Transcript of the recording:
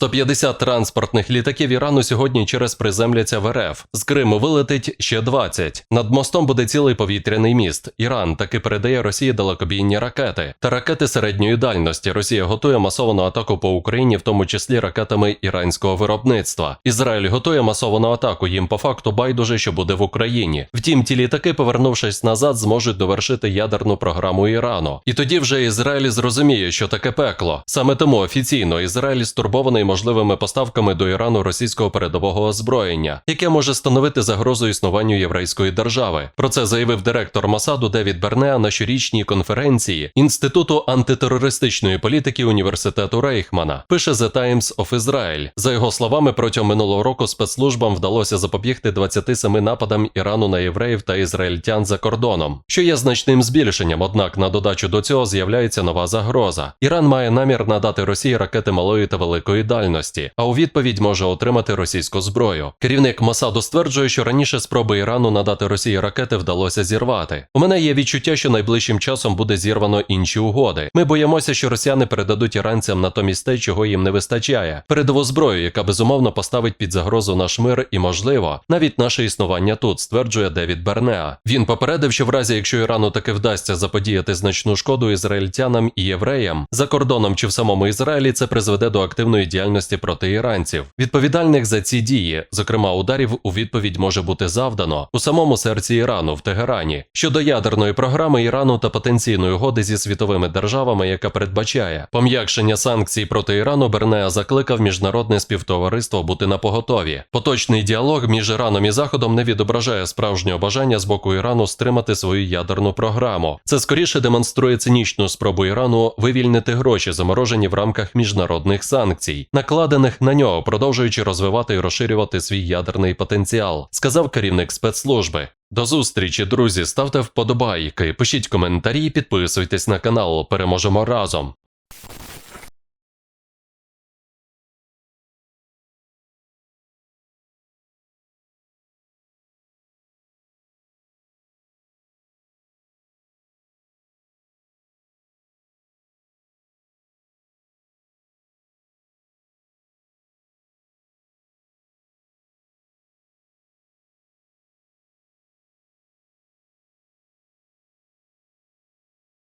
150 транспортних літаків Ірану сьогодні через приземляться в РФ. З Криму вилетить ще 20. Над мостом буде цілий повітряний міст. Іран таки передає Росії далекобійні ракети та ракети середньої дальності. Росія готує масовану атаку по Україні, в тому числі ракетами іранського виробництва. Ізраїль готує масовану атаку. Їм по факту байдуже, що буде в Україні. Втім, ті літаки, повернувшись назад, зможуть довершити ядерну програму Ірану. І тоді вже Ізраїль зрозуміє, що таке пекло. Саме тому офіційно Ізраїль стурбований можливими поставками до Ірану російського передового озброєння, яке може становити загрозу існуванню єврейської держави. Про це заявив директор Масаду Девід Бернеа на щорічній конференції Інституту антитерористичної політики університету Рейхмана. Пише The Times of Israel. За його словами, протягом минулого року спецслужбам вдалося запобігти 27 нападам Ірану на євреїв та ізраїльтян за кордоном, що є значним збільшенням. Однак на додачу до цього з'являється нова загроза. Іран має намір надати Росії ракети малої та великої дальності, а у відповідь може отримати російську зброю. Керівник Масаду стверджує, що раніше спроби Ірану надати Росії ракети вдалося зірвати. У мене є відчуття, що найближчим часом буде зірвано інші угоди. Ми боїмося, що росіяни передадуть іранцям натомість те, чого їм не вистачає. Передову зброю, яка безумовно поставить під загрозу наш мир і, можливо, навіть наше існування тут, стверджує Девід Бернеа. Він попередив, що в разі, якщо Ірану таки вдасться заподіяти значну шкоду ізраїльтянам і євреям за кордоном чи в самому Ізраїлі, це призведе до активної діяльності проти іранців. Відповідальних за ці дії, зокрема ударів, у відповідь може бути завдано у самому серці Ірану в Тегерані щодо ядерної програми Ірану та потенційної угоди зі світовими державами, яка передбачає пом'якшення санкцій проти Ірану. Бернеа закликав міжнародне співтовариство бути на поготові. Поточний діалог між Іраном і Заходом не відображає справжнього бажання з боку Ірану стримати свою ядерну програму. Це скоріше демонструє цинічну спробу Ірану вивільнити гроші, заморожені в рамках міжнародних санкцій, накладених на нього, продовжуючи розвивати і розширювати свій ядерний потенціал, сказав керівник спецслужби. До зустрічі, друзі. Ставте вподобайки, пишіть коментарі, підписуйтесь на канал. Переможемо разом.